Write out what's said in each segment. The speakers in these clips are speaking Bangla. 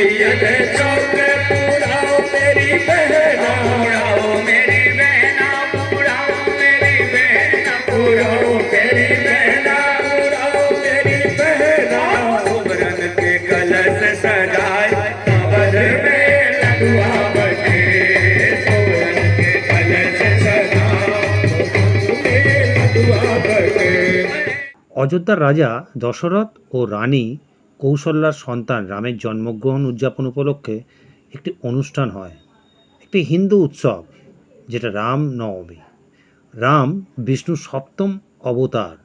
Yeah, yeah, yeah. অযোধ্যার রাজা দশরথ ও রানী কৌশল্যার সন্তান রামের জন্মগ্রহণ উদযাপন উপলক্ষে একটি অনুষ্ঠান হয়। একটি হিন্দু উৎসব, যেটা রাম নবমী। রাম বিষ্ণুর সপ্তম অবতার,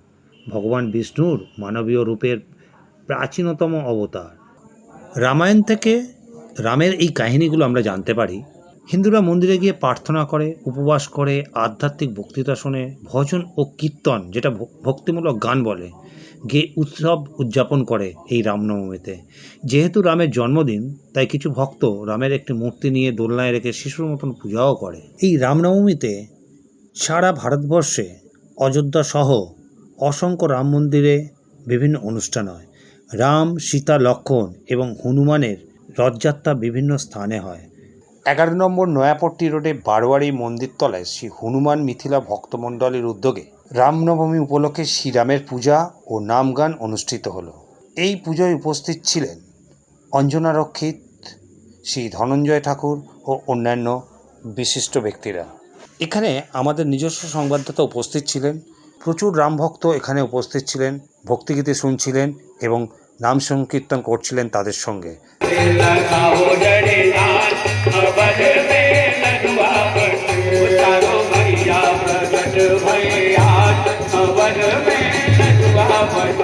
ভগবান বিষ্ণুর মানবীয় রূপের প্রাচীনতম অবতার। রামায়ণ থেকে রামের এই কাহিনীগুলো আমরা জানতে পারি। হিন্দুরা মন্দিরে গিয়ে প্রার্থনা করে, উপবাস করে, আধ্যাত্মিক বক্তৃতা শোনে, ভজন ও কীর্তন, যেটা ভক্তিমূলক গান বলে, গিয়ে উৎসব উদযাপন করে এই রামনবমীতে যেহেতু রামের জন্মদিন, তাই কিছু ভক্ত রামের একটি মূর্তি নিয়ে দোলনায় রেখে শিশুর মতন পূজাও করে। এই রামনবমীতে সারা ভারতবর্ষে অযোধ্যা সহ অসংখ্য রাম মন্দিরে বিভিন্ন অনুষ্ঠান হয়। রাম, সীতা লক্ষণ এবং হনুমানের রথযাত্রা বিভিন্ন স্থানে হয়। এগারো নম্বর নয়াপট্টি রোডে বারোয়ারি মন্দির তলায় শ্রী হনুমান মিথিলা ভক্তমণ্ডলীর উদ্যোগে রামনবমী উপলক্ষে শ্রীরামের পূজা ও নামগান অনুষ্ঠিত হলো। এই পুজোয় উপস্থিত ছিলেন অঞ্জনা রক্ষিত, শ্রী ধনঞ্জয় ঠাকুর ও অন্যান্য বিশিষ্ট ব্যক্তিরা। এখানে আমাদের নিজস্ব সংবাদদাতা উপস্থিত ছিলেন, প্রচুর রামভক্ত এখানে উপস্থিত ছিলেন, ভক্তিগীতি শুনছিলেন এবং নাম সংকীর্তন করছিলেন তাদের সঙ্গে।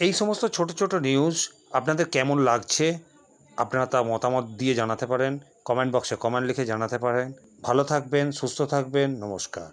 এই সমস্ত ছোট ছোট নিউজ আপনাদের কেমন লাগছে? আপনারা তা মতামত দিয়ে জানাতে পারেন কমেন্ট বক্সে কমেন্ট লিখে জানাতে পারেন। ভালো থাকবেন, সুস্থ থাকবেন, নমস্কার।